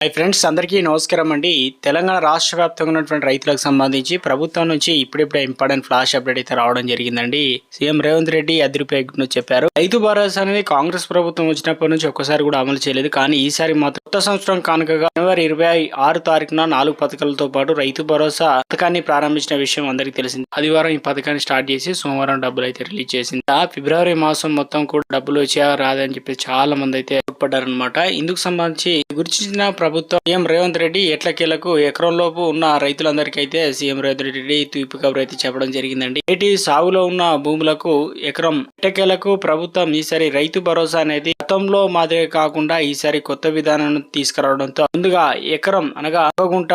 Hi friends అందరికీ నమస్కారం అండి. తెలంగాణ రాష్ట్ర వ్యాప్తంగా ఉన్నటువంటి రైతులకు సంబంధించి ప్రభుత్వం నుంచి ఇప్పుడిప్పుడే ఇంపార్టెంట్ ఫ్లాష్ అప్డేట్ అయితే రావడం జరిగిందండి. సీఎం రేవంత్ రెడ్డి అదిరిపేగ్ను చెప్పారు. రైతు భరోసా అనేది కాంగ్రెస్ ప్రభుత్వం వచ్చినప్పటి నుంచి ఒక్కసారి కూడా అమలు చేయలేదు. కానీ ఈసారి మాత్రం కొత్త సంవత్సరం కానుకగా జనవరి ఇరవై ఆరు తారీఖున నాలుగు పథకాలతో పాటు రైతు భరోసా పథకాన్ని ప్రారంభించిన విషయం అందరికీ తెలిసింది. ఆదివారం ఈ పథకాన్ని స్టార్ట్ చేసి సోమవారం డబ్బులు అయితే రిలీజ్ చేసింది. ఆ ఫిబ్రవరి మాసం మొత్తం కూడా డబ్బులు వచ్చా రాదని చెప్పి చాలా మంది అయితే పడ్డారనమాట ఇందుకు సంబంధించి గుర్తించిన ప్రభుత్వం సీఎం రేవంత్ రెడ్డి ఎట్లకేలకు ఎకరంలోపు ఉన్న రైతులందరికీ అయితే సీఎం రేవంత్ రెడ్డి తూర్పు కబురు అయితే చెప్పడం జరిగిందండి. ఏటి సాగులో ఉన్న భూములకు ఎకరం ఎట్టకేలకు ప్రభుత్వం ఈసారి రైతు భరోసా అనేది గతంలో మాదిరి కాకుండా ఈసారి కొత్త విధానం తీసుకురావడంతో ముందుగా ఎకరం అనగా ఒక గుంట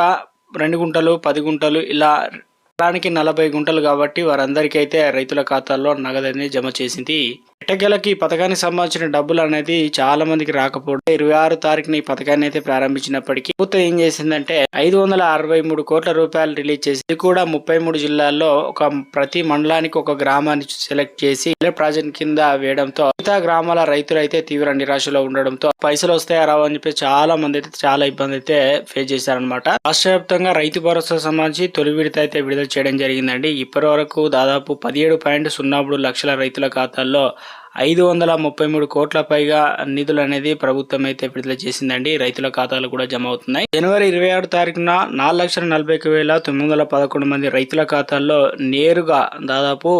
రెండు గుంటలు పది గుంటలు ఇలా ఎకరానికి నలభై గుంటలు కాబట్టి వారందరికీ అయితే రైతుల ఖాతాల్లో నగదు అనేది జమ చేసింది. ఎట్టకేలకి ఈ పథకానికి సంబంధించిన డబ్బులు అనేది చాలా మందికి రాకపోవడం. ఇరవై ఆరు తారీఖున ఈ పథకాన్ని అయితే ప్రారంభించినప్పటికీ ప్రభుత్వం ఏం చేసిందంటే ఐదు వందల అరవై మూడు కోట్ల రూపాయలు రిలీజ్ చేసి ఇది కూడా ముప్పై మూడు జిల్లాల్లో ఒక ప్రతి మండలానికి ఒక గ్రామాన్ని సెలెక్ట్ చేసి ప్రాజెక్ట్ కింద వేయడంతో మిగతా గ్రామాల రైతులు అయితే తీవ్ర నిరాశలో ఉండడంతో పైసలు వస్తాయా రావు అని చెప్పి చాలా మంది అయితే చాలా ఇబ్బంది అయితే ఫేస్ చేశారనమాట రాష్ట్ర వ్యాప్తంగా రైతు భరోసా సంబంధించి తొలి విడత అయితే విడుదల చేయడం జరిగిందండి. ఇప్పటి వరకు దాదాపు పదిహేడు పాయింట్ సున్నా మూడు లక్షల రైతుల ఖాతాల్లో ఐదు వందల ముప్పై మూడు కోట్ల పైగా నిధులు అనేది ప్రభుత్వం అయితే విడుదల చేసిందండి. రైతుల ఖాతాలు కూడా జమ అవుతున్నాయి. జనవరి ఇరవై ఆరు తారీఖున నాలుగు లక్షల నలభై ఒక వేల తొమ్మిది వందల పదకొండు మంది రైతుల ఖాతాల్లో నేరుగా దాదాపు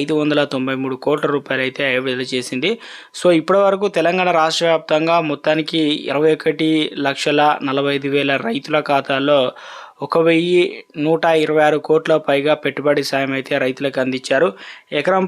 ఐదు వందల తొంభై మూడు కోట్ల రూపాయలు అయితే విడుదల చేసింది. సో ఇప్పటి వరకు తెలంగాణ రాష్ట్ర వ్యాప్తంగా మొత్తానికి ఇరవై ఒకటి లక్షల నలభై ఐదు వేల రైతుల ఖాతాల్లో ఒక వెయ్యి నూట ఇరవై ఆరు కోట్ల పైగా పెట్టుబడి సాయం అయితే రైతులకు అందించారు. ఎకరం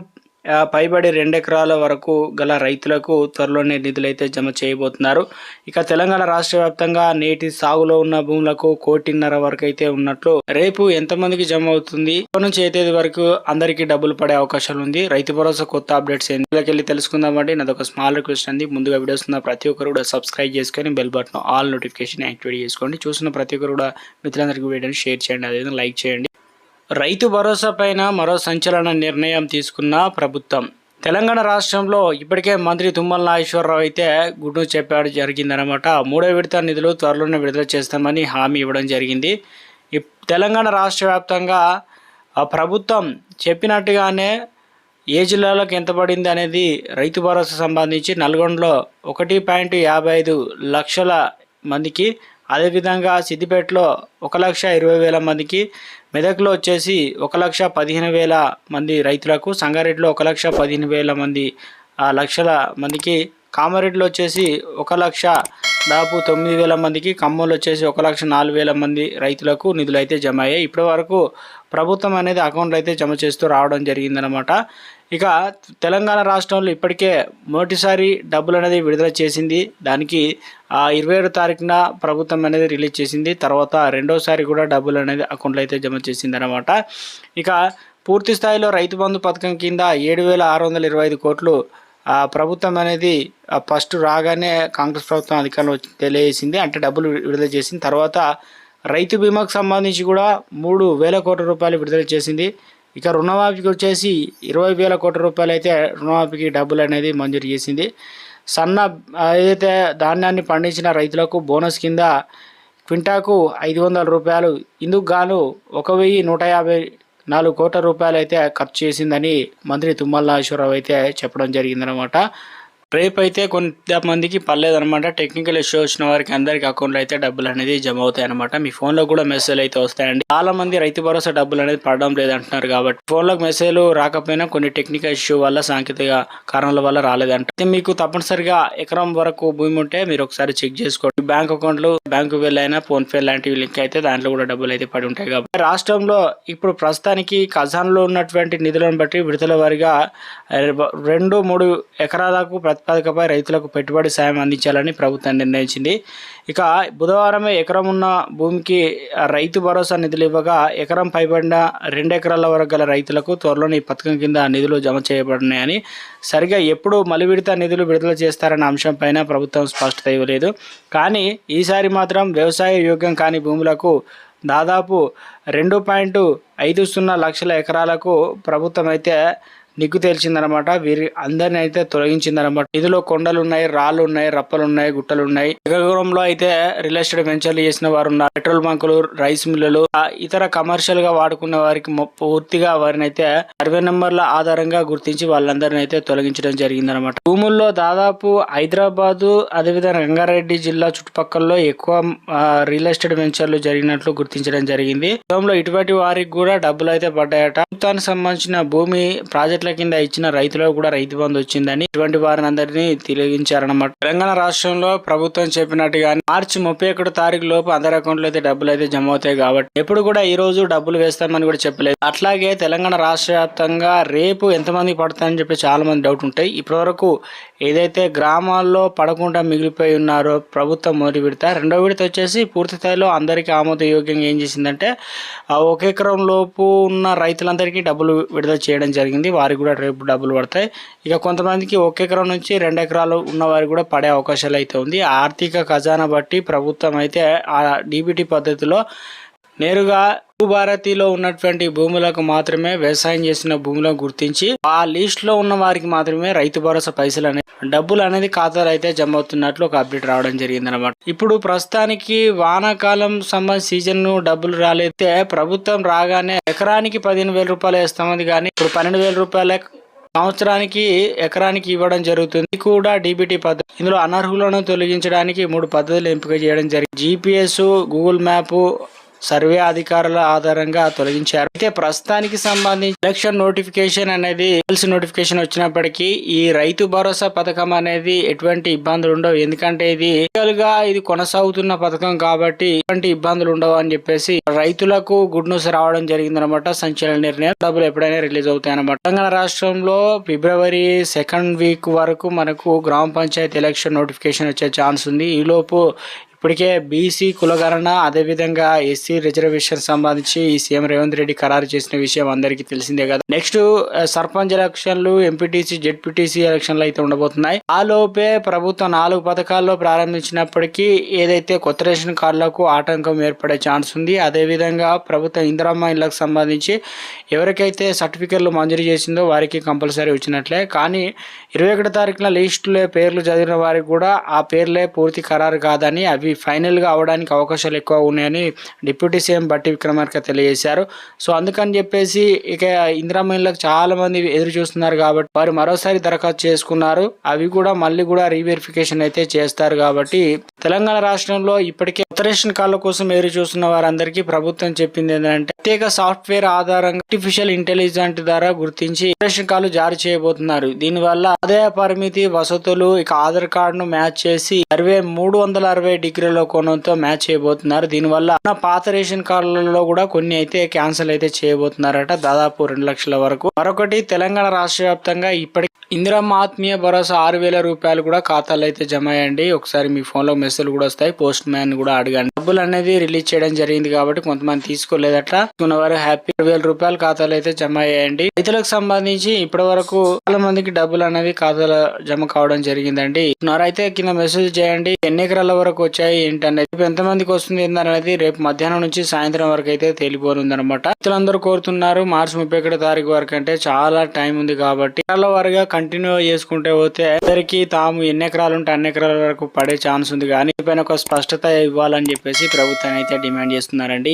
పైబడి రెండు ఎకరాల వరకు గల రైతులకు త్వరలోనే నిధులైతే జమ చేయబోతున్నారు. ఇక తెలంగాణ రాష్ట్ర వ్యాప్తంగా నేటి సాగులో ఉన్న భూములకు కోటిన్నర వరకు అయితే ఉన్నట్లు రేపు ఎంతమందికి జమ అవుతుంది? ఇప్పటి నుంచి ఏ తేదీ వరకు అందరికీ డబ్బులు పడే అవకాశాలు ఉంది? రైతు భరోసా కొత్త అప్డేట్స్ ఎందులోకి వెళ్ళి తెలుసుకుందామండి నాది ఒక స్మాల్ రిక్వెస్ట్ అండి. ముందుగా వీడియోస్ ఉన్న ప్రతి ఒక్కరు కూడా సబ్స్క్రైబ్ చేసుకొని bell button all notification activate చేసుకోండి. చూసిన ప్రతి ఒక్కరు కూడా మిత్రులందరికీ వీడియోని షేర్ చేయండి. అదేవిధంగా లైక్ చేయండి. రైతు భరోసా పైన మరో సంచలన నిర్ణయం తీసుకున్న ప్రభుత్వం. తెలంగాణ రాష్ట్రంలో ఇప్పటికే మంత్రి తుమ్మల నాగేశ్వరరావు అయితే గుడ్డు చెప్పాడు జరిగిందనమాట మూడో విడత నిధులు త్వరలోనే విడుదల చేస్తామని హామీ ఇవ్వడం జరిగింది. ఇప్- తెలంగాణ రాష్ట్ర వ్యాప్తంగా ఆ ప్రభుత్వం చెప్పినట్టుగానే ఏ జిల్లాలకు ఎంత పడింది అనేది రైతు భరోసా సంబంధించి నల్గొండలో ఒకటి పాయింట్ యాభై ఐదు లక్షల మందికి అదేవిధంగా సిద్దిపేటలో ఒక లక్ష ఇరవై వేల మందికి మెదక్లో వచ్చేసి ఒక లక్ష పదిహేను వేల మంది రైతులకు సంగారెడ్డిలో ఒక లక్ష పదిహేను వేల మంది ఆ లక్షల మందికి కామారెడ్డిలో వచ్చేసి ఒక లక్ష దాదాపు తొమ్మిది వేల మందికి ఖమ్మంలో వచ్చేసి ఒక లక్ష నాలుగు వేల మంది రైతులకు నిధులు అయితే జమ అయ్యాయి. ఇప్పటి వరకు ప్రభుత్వం అనేది అకౌంట్లు అయితే జమ చేస్తూ రావడం జరిగిందనమాట ఇక తెలంగాణ రాష్ట్రంలో ఇప్పటికే మొదటిసారి డబ్బులు అనేది విడుదల చేసింది. దానికి ఆ ఇరవై ఏడు తారీఖున ప్రభుత్వం అనేది రిలీజ్ చేసింది. తర్వాత రెండోసారి కూడా డబ్బులు అనేది అకౌంట్లో అయితే జమ చేసింది అనమాట ఇక పూర్తి స్థాయిలో రైతు బంధు పథకం కింద ఏడు వేల ఆరు వందల ఇరవై ఐదు కోట్లు ఆ ప్రభుత్వం అనేది ఫస్ట్ రాగానే కాంగ్రెస్ ప్రభుత్వం అధికారంలో తెలియజేసింది. అంటే డబ్బులు విడుదల చేసింది. తర్వాత రైతు బీమాకు సంబంధించి కూడా మూడు వేల కోట్ల రూపాయలు విడుదల చేసింది. ఇక రుణమాఫీకి వచ్చేసి ఇరవై వేల కోట్ల రూపాయలు అయితే రుణమాఫీకి డబ్బులు అనేది మంజూరు చేసింది. సన్న ఏదైతే ధాన్యాన్ని పండించిన రైతులకు బోనస్ కింద క్వింటాకు ఐదు వందల రూపాయలు ఇందుకు గాను ఒక వెయ్యి నూట యాభై నాలుగు కోట్ల రూపాయలు అయితే ఖర్చు చేసిందని మంత్రి తుమ్మల నాగేశ్వరరావు అయితే చెప్పడం జరిగిందనమాట రేపు అయితే కొంతమందికి పర్లేదనమాట టెక్నికల్ ఇష్యూ వచ్చిన వారికి అందరికి అకౌంట్లో అయితే డబ్బులు అనేది జమ అవుతాయి అనమాట మీ ఫోన్లో కూడా మెసేజ్ అయితే వస్తాయండి. చాలా మంది రైతు భరోసా డబ్బులు అనేది పడడం లేదంటున్నారు కాబట్టి ఫోన్లోకి మెసేజ్లు రాకపోయినా కొన్ని టెక్నికల్ ఇష్యూ వల్ల సాంకేతిక కారణాల వల్ల రాలేదంట. అయితే మీకు తప్పనిసరిగా ఎకరం వరకు భూమి ఉంటే మీరు ఒకసారి చెక్ చేసుకోండి. బ్యాంక్ అకౌంట్లు బ్యాంకు వెళ్ళైనా ఫోన్ పే లాంటివి లింక్ అయితే దాంట్లో కూడా డబ్బులు అయితే పడి ఉంటాయి కాబట్టి. రాష్ట్రంలో ఇప్పుడు ప్రస్తుతానికి ఖజాన్లో ఉన్నటువంటి నిధులను బట్టి విడుదల వారిగా రెండు మూడు ఎకరాలకు ప్రతి ప్రతిపాదికపై రైతులకు పెట్టుబడి సాయం అందించాలని ప్రభుత్వం నిర్ణయించింది. ఇక బుధవారమే ఎకరం ఉన్న భూమికి రైతు భరోసా నిధులు ఇవ్వగా ఎకరం పైబడిన రెండు ఎకరాల వరకు గల రైతులకు త్వరలోనే ఈ పథకం కింద నిధులు జమ చేయబడినాయని సరిగా ఎప్పుడు మలివిడత నిధులు విడుదల చేస్తారన్న అంశంపైన ప్రభుత్వం స్పష్టత ఇవ్వలేదు. కానీ ఈసారి మాత్రం వ్యవసాయ యోగ్యం కాని భూములకు దాదాపు రెండు పాయింట్ ఐదు సున్నా లక్షల ఎకరాలకు ప్రభుత్వం అయితే నిగ్గు తేల్చిందనమాట వీరి అందరిని అయితే తొలగించిందనమాట. ఇందులో కొండలు ఉన్నాయి రాళ్ళు ఉన్నాయి రప్పలు ఉన్నాయి గుట్టలు ఉన్నాయి శ్రీకాకుళంలో అయితే రియల్ ఎస్టేట్ వెంచర్లు చేసిన వారు ఉన్నారు పెట్రోల్ బంకులు రైస్ మిల్లులు ఇతర కమర్షియల్గా వాడుకునే వారికి పూర్తిగా వారిని అయితే సర్వే నెంబర్ల ఆధారంగా గుర్తించి వాళ్ళందరిని అయితే తొలగించడం జరిగిందనమాట. భూముల్లో దాదాపు హైదరాబాదు అదేవిధంగా రంగారెడ్డి జిల్లా చుట్టుపక్కల ఎక్కువ రియల్ ఎస్టేట్ వెంచర్లు జరిగినట్లు గుర్తించడం జరిగింది. గతంలో ఇటువంటి వారికి కూడా డబ్బులు అయితే పడ్డాయట. ప్రభుత్వానికి సంబంధించిన భూమి ప్రాజెక్టుల కింద ఇచ్చిన రైతులకు కూడా రైతు బంధు వచ్చిందని ఇటువంటి వారిని అందరినీ తొలగించారన్నమాట. తెలంగాణ రాష్ట్రంలో ప్రభుత్వం చెప్పినట్టుగా మార్చి ముప్పై ఒకటో తారీఖు లోపు అందరి అకౌంట్లో అయితే డబ్బులు అయితే జమ అవుతాయి కాబట్టి ఎప్పుడు కూడా ఈ రోజు డబ్బులు వేస్తామని కూడా చెప్పలేదు. అట్లాగే తెలంగాణ రాష్ట్ర వ్యాప్తంగా రేపు ఎంతమంది పడతాయని చెప్పి చాలా మంది డౌట్ ఉంటాయి. ఇప్పటి వరకు ఏదైతే గ్రామాల్లో పడకుండా మిగిలిపోయి ఉన్నారో ప్రభుత్వం మొదటి విడత రెండో విడత వచ్చేసి పూర్తి స్థాయిలో అందరికీ ఆమోదయోగ్యంగా ఏం చేసిందంటే ఒక ఎకరం లోపు ఉన్న రైతులందరికీ డబ్బులు విడుదల చేయడం జరిగింది. వారికి కూడా రేపు డబ్బులు పడతాయి. ఇక కొంతమందికి ఒక ఎకరం నుంచి రెండు ఎకరాలు ఉన్న వారికి కూడా పడే అవకాశాలు అయితే ఉంది. ఆర్థిక ఖజానా బట్టి ప్రభుత్వం అయితే ఆ డీబీటీ పద్ధతిలో నేరుగా భూభారతిలో ఉన్నటువంటి భూములకు మాత్రమే వ్యవసాయం చేసిన భూములను గుర్తించి ఆ లిస్ట్లో ఉన్న వారికి మాత్రమే రైతు భరోసా పైసలు అనేది డబ్బులు అనేది ఖాతాలు అయితే జమ అవుతున్నట్లు ఒక అప్డేట్ రావడం జరిగింది అనమాట ఇప్పుడు ప్రస్తుతానికి వానాకాలం సంబంధించి సీజన్ డబ్బులు రాలేదే ప్రభుత్వం రాగానే ఎకరానికి పదిహేను వేల రూపాయలు వేస్తామంది కానీ ఇప్పుడు పన్నెండు వేల రూపాయల సంవత్సరానికి ఎకరానికి ఇవ్వడం జరుగుతుంది. కూడా డీబీటీ పద్ధతి. ఇందులో అనర్హులను తొలగించడానికి మూడు పద్ధతులు ఎంపిక చేయడం జరిగింది. జీపీఎస్ గూగుల్ మ్యాప్ సర్వే అధికారుల ఆధారంగా తొలగించారు. అయితే ప్రస్తుతానికి సంబంధించి ఎలక్షన్ నోటిఫికేషన్ అనేది ఎల్సీ నోటిఫికేషన్ వచ్చినప్పటికీ ఈ రైతు భరోసా పథకం అనేది ఎటువంటి ఇబ్బందులు ఉండవు. ఎందుకంటే ఇది గా ఇది కొనసాగుతున్న పథకం కాబట్టి ఎటువంటి ఇబ్బందులు ఉండవు అని చెప్పేసి రైతులకు గుడ్ న్యూస్ రావడం జరిగిందనమాట. సంచలన నిర్ణయం డబ్బులు ఎప్పుడైనా రిలీజ్ అవుతాయి అనమాట తెలంగాణ రాష్ట్రంలో ఫిబ్రవరి సెకండ్ వీక్ వరకు మనకు గ్రామ పంచాయతీ ఎలక్షన్ నోటిఫికేషన్ వచ్చే ఛాన్స్ ఉంది. ఈలోపు ఇప్పటికే బీసీ కులగణన అదేవిధంగా ఎస్సీ రిజర్వేషన్ సంబంధించి ఈ సీఎం రేవంత్ రెడ్డి ఖరారు చేసిన విషయం అందరికీ తెలిసిందే కదా. నెక్స్ట్ సర్పంచ్ ఎలక్షన్లు ఎంపీటీసీ జెడ్పీటీసీ ఎలక్షన్లు అయితే ఉండబోతున్నాయి. ఆ లోపే ప్రభుత్వం నాలుగు పథకాల్లో ప్రారంభించినప్పటికీ ఏదైతే కొత్త రేషన్ కార్డులకు ఆటంకం ఏర్పడే ఛాన్స్ ఉంది అదేవిధంగా ప్రభుత్వం ఇందిరమ్మ ఇళ్ళకు సంబంధించి ఎవరికైతే సర్టిఫికెట్లు మంజూరు చేసిందో వారికి కంపల్సరీ వచ్చినట్లే. కానీ ఇరవై ఒకటో తారీఖున లిస్టులో పేర్లు చదివిన వారికి కూడా ఆ పేర్లే పూర్తి ఖరారు కాదని అవి ఫైనల్గా అవడానికి అవకాశాలు ఎక్కువ ఉన్నాయని డిప్యూటీ సీఎం బట్టి విక్రమార్క తెలియజేశారు. సో అందుకని చెప్పేసి ఇక ఇందిరమ్మ ఇళ్ళకి చాలా మంది ఎదురు చూస్తున్నారు కాబట్టి వారు మరోసారి దరఖాస్తు చేసుకున్నారు. అవి కూడా మళ్ళీ కూడా రీవెరిఫికేషన్ అయితే చేస్తారు కాబట్టి తెలంగాణ రాష్ట్రంలో ఇప్పటికే ఉత్తరేషన్ కాళ్ళ కోసం ఎదురు చూస్తున్న వారందరికీ ప్రభుత్వం చెప్పింది ఏంటంటే ప్రత్యేక సాఫ్ట్వేర్ ఆధారంగా ఆర్టిఫిషియల్ ఇంటెలిజెంట్ ద్వారా గుర్తించి ఉత్తరేషన్ కాలు జారీ చేయబోతున్నారు. దీనివల్ల ఆదాయ పరిమితి వసతులు ఇక ఆధార్ కార్డును మ్యాచ్ చేసి అరవై మూడు వందల అరవై డిగ్రీల కోణంతో మ్యాచ్ చేయబోతున్నారు. దీనివల్ల పాత రేషన్ కార్డులలో కూడా కొన్ని అయితే క్యాన్సిల్ అయితే చేయబోతున్నారట. దాదాపు రెండు లక్షల వరకు. మరొకటి తెలంగాణ రాష్ట్ర వ్యాప్తంగా ఇప్పటికి ఇందిరమ్మ ఆత్మీయ భరోసా ఆరు వేల రూపాయలు కూడా ఖాతాలో అయితే జమ అయ్యండి ఒకసారి మీ ఫోన్లో మెసేజ్ మెసేజ్ కూడా వస్తాయి. పోస్ట్ మ్యాన్ కూడా అడగండి. డబ్బులు అనేది రిలీజ్ చేయడం జరిగింది కాబట్టి కొంతమంది తీసుకోలేదట ఉన్నవారు హ్యాపీ. వేల రూపాయలు ఖాతాలో అయితే జమ అయ్యాయండి. రైతులకు సంబంధించి ఇప్పటి వరకు చాలా మందికి డబ్బులు అనేది ఖాతాలో జమ కావడం జరిగిందండి. అయితే కింద మెసేజ్ చేయండి. ఎన్ని ఎకరాల వరకు వచ్చాయి ఏంటనేది. ఎంతమందికి ఎంత మందికి వస్తుంది ఏంటనేది రేపు మధ్యాహ్నం నుంచి సాయంత్రం వరకు అయితే తేలిపోనుంది అనమాట రైతులందరూ కోరుతున్నారు మార్చి ముప్పై ఒకటి తారీఖు వరకు అంటే చాలా టైం ఉంది కాబట్టి ఎకరాల వారిగా కంటిన్యూ చేసుకుంటే పోతే అందరికి తాము ఎన్ని ఎకరాలు ఉంటే అన్ని ఎకరాల వరకు పడే ఛాన్స్ ఉంది కానీ పైన ఒక స్పష్టత ఇవ్వాలని చెప్పేసి ప్రభుత్వం అయితే డిమాండ్ చేస్తున్నారండి.